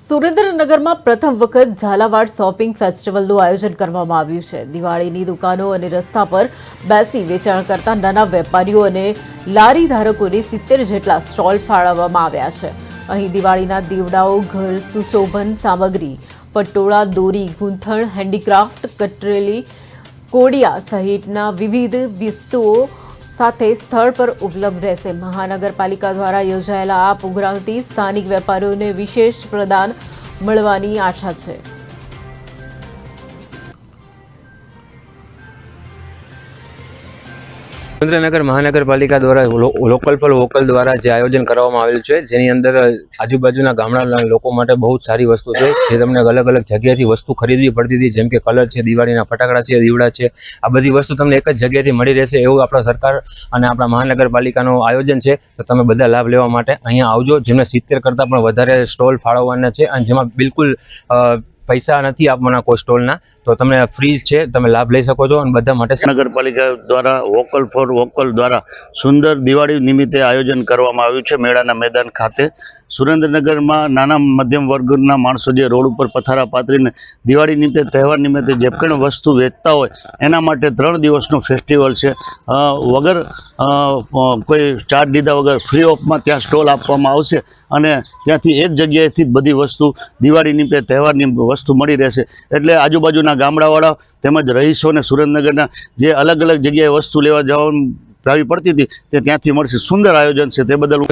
સુરેન્દ્રનગરમાં પ્રથમ વખત ઝાલાવાડ શોપિંગ ફેસ્ટિવલનું આયોજન કરવામાં આવ્યું છે. દિવાળીની દુકાનો અને રસ્તા પર બેસી વેચાણ કરતા નાના વેપારીઓ અને લારી ધારકોને સિત્તેર જેટલા સ્ટોલ ફાળવવામાં આવ્યા છે. અહીં દિવાળીના દીવડાઓ, ઘર, સુશોભન સામગ્રી, પટોળા, દોરી, ગૂંથણ, હેન્ડીક્રાફ્ટ, કટરેલી, કોડિયા સહિતના વિવિધ વસ્તુઓ સાથે સ્થળ પર ઉપલબ્ધ રહેશે. મહાનગરપાલિકા દ્વારા યોજાયેલા આ પ્રોગ્રામથી સ્થાનિક વેપારીઓને વિશેષ પ્રદાન મળવાની આશા છે. સુરેન્દ્રનગર મહાનગરપાલિકા દ્વારા લોકલ પર વોકલ દ્વારા જે આયોજન કરવામાં આવેલું છે, જેની અંદર આજુબાજુના ગામડાના લોકો માટે બહુ જ સારી વસ્તુ છે, જે તમને અલગ અલગ જગ્યાએથી વસ્તુ ખરીદવી પડતી હતી, જેમ કે કલર છે, દિવાળીના ફટાકડા છે, દીવડા છે, આ બધી વસ્તુ તમને એક જ જગ્યાએથી મળી રહેશે એવું આપણા સરકાર અને આપણા મહાનગરપાલિકાનું આયોજન છે, તો તમે બધા લાભ લેવા માટે અહીંયા આવજો, જેમને સિત્તેર કરતાં પણ વધારે સ્ટોલ ફાળવવાના છે, અને જેમાં બિલકુલ પૈસા નથી આપવાના કોઈ સ્ટોલના, તો તમને ફ્રી છે, તમે લાભ લઈ શકો છો અને બધા માટે નગરપાલિકા દ્વારા વોકલ ફોર વોકલ દ્વારા સુંદર દિવાળી નિમિત્તે આયોજન કરવામાં આવ્યું છે. મેળાના મેદાન ખાતે સુરેન્દ્રનગરમાં નાના મધ્યમ વર્ગના માણસો જે રોડ ઉપર પથારા પાથરીને દિવાળી નિમિત્તે, તહેવાર નિમિત્તે જે પણ વસ્તુ વેચતા હોય, એના માટે ત્રણ દિવસનો ફેસ્ટિવલ છે. વગર કોઈ ચાર્જ લીધા વગર ફ્રી ઓફમાં ત્યાં સ્ટોલ આપવામાં આવશે અને ત્યાંથી એક જગ્યાએથી જ બધી વસ્તુ દિવાળી નિમિત્તે તહેવારની વસ્તુ મળી રહેશે. એટલે આજુબાજુના ગામડાવાળા તેમજ રહીશો અને સુરેન્દ્રનગરના જે અલગ અલગ જગ્યાએ વસ્તુ લેવા જાવી પડતી હતી, તે ત્યાંથી મળશે. સુંદર આયોજન છે તે બદલ